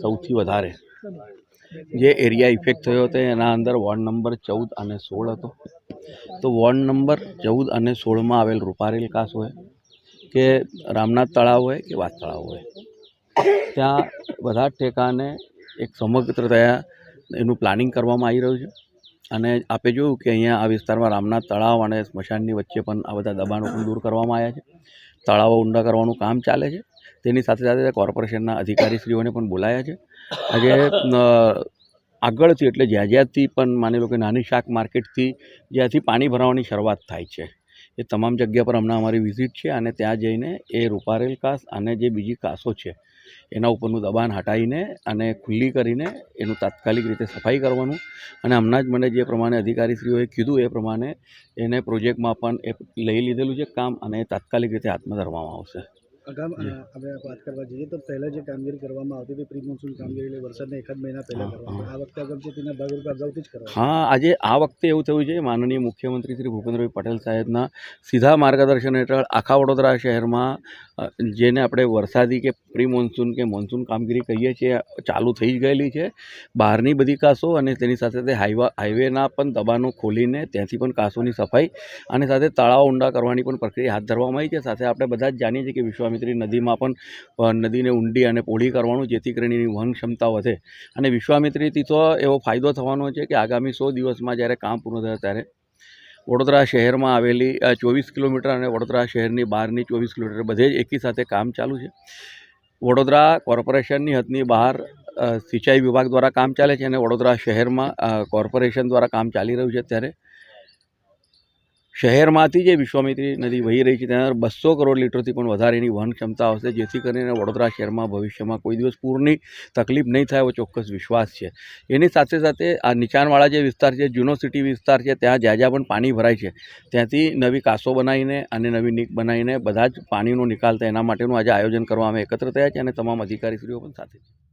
સૌથી વધારે જે એરિયા ઇફેક્ટ થયો હતો એના અંદર વોર્ડ નંબર ચૌદ અને સોળ હતો. તો વોર્ડ નંબર ચૌદ અને સોળમાં આવેલ રૂપારેલ કાસ હોય કે રામનાથ તળાવ હોય કે વાત તળાવ હોય, ત્યાં બધા ટેકાને એક સમગ્રતયા એનું પ્લાનિંગ કરવામાં આવી રહ્યું છે. અને આપે જોયું કે અહીંયા આ વિસ્તારમાં રામનાથ તળાવ અને સ્મશાનની વચ્ચે પણ આ બધા દબાણો પણ દૂર કરવામાં આવ્યા છે. તળાવો ઊંડા કરવાનું કામ ચાલે છે. તેની સાથે સાથે કોર્પોરેશનના અધિકારીશ્રીઓને પણ બોલાયા છે. આજે આગળથી એટલે જ્યાં જ્યાંથી પણ માની લો કે નાની શાક માર્કેટથી જ્યાંથી પાણી ભરાવાની શરૂઆત થાય છે, એ તમામ જગ્યા પર હમણાં અમારી વિઝિટ છે અને ત્યાં જઈને એ રૂપારેલ કાસ અને જે બીજી કાસો છે, એના ઉપરનું દબાણ હટાવીને અને ખુલ્લી કરીને એનું તાત્કાલિક રીતે સફાઈ કરવાનું અને હમણાં જ મને જે પ્રમાણે અધિકારીશ્રીઓએ કીધું એ પ્રમાણે એને પ્રોજેક્ટમાં પણ એ લઈ લીધેલું છે કામ અને તાત્કાલિક રીતે હાથમાં ધરવામાં આવશે. અગામ આપણે વાત કરવા જઈએ તો પહેલાં જે કામગીરી કરવામાં આવતી હતી પ્રી મોન્સૂન કામગીરી એટલે વરસાદના એકાદ મહિના પહેલાં કરવામાં આ વખતે તેના ભાગરૂપે અગાઉથી જ કરવા હા આજે આ વખતે એવું થયું છે માનનીય મુખ્યમંત્રી શ્રી ભૂપેન્દ્રભાઈ પટેલ સાહેબના સીધા માર્ગદર્શન હેઠળ આખા વડોદરા શહેરમાં જેને આપણે વરસાદી કે પ્રી મોન્સૂન કે મોન્સૂન કામગીરી કહીએ છીએ, ચાલુ થઈ ગયેલી છે. બહારની બધી કાસો અને તેની સાથે સાથે હાઈવા, હાઈવેના પણ દબાણો ખોલીને ત્યાંથી પણ કાસોની સફાઈ અને સાથે તળાવ ઊંડા કરવાની પણ પ્રક્રિયા હાથ ધરવામાં આવી છે. સાથે આપણે બધા જ જાણીએ છીએ કે વિશ્વામિત્રી નદીમાં પણ નદીને ઊંડી અને પહોળી કરવાનું જેથી કરીને એની વહન ક્ષમતા વધે. અને વિશ્વામિત્રીથી તો એવો ફાયદો થવાનો છે કે આગામી સો દિવસમાં જ્યારે કામ પૂર્ણ થાય ત્યારે વડોદરા શહેરમાં આવેલી ચોવીસ કિલોમીટર અને વડોદરા શહેરની બહારની ચોવીસ કિલોમીટર બધે જ એકી કામ ચાલુ છે. વડોદરા કોર્પોરેશનની હદની બહાર સિંચાઈ વિભાગ દ્વારા કામ ચાલે છે અને વડોદરા શહેરમાં કોર્પોરેશન દ્વારા કામ ચાલી રહ્યું છે ત્યારે શહેરમાંથી જે વિશ્વામિત્રી નદી વહી રહી છે ત્યાં બસો કરોડ લીટરથી પણ વધારેની વહન ક્ષમતા આવશે જેથી કરીને વડોદરા શહેરમાં ભવિષ્યમાં કોઈ દિવસ પૂરની તકલીફ નહીં થાય એવો ચોક્કસ વિશ્વાસ છે. એની સાથે સાથે આ નીચાણવાળા જે વિસ્તાર છે, જૂનો સિટી વિસ્તાર છે, ત્યાં જ્યાં જ્યાં પણ પાણી ભરાય છે, ત્યાંથી નવી કાસો બનાવીને અને નવી નીક બનાવીને બધા જ પાણીનો નિકાલ થાય, એના માટેનું આજે આયોજન કરવામાં એકત્ર થયા છે અને તમામ અધિકારીશ્રીઓ પણ સાથે છે.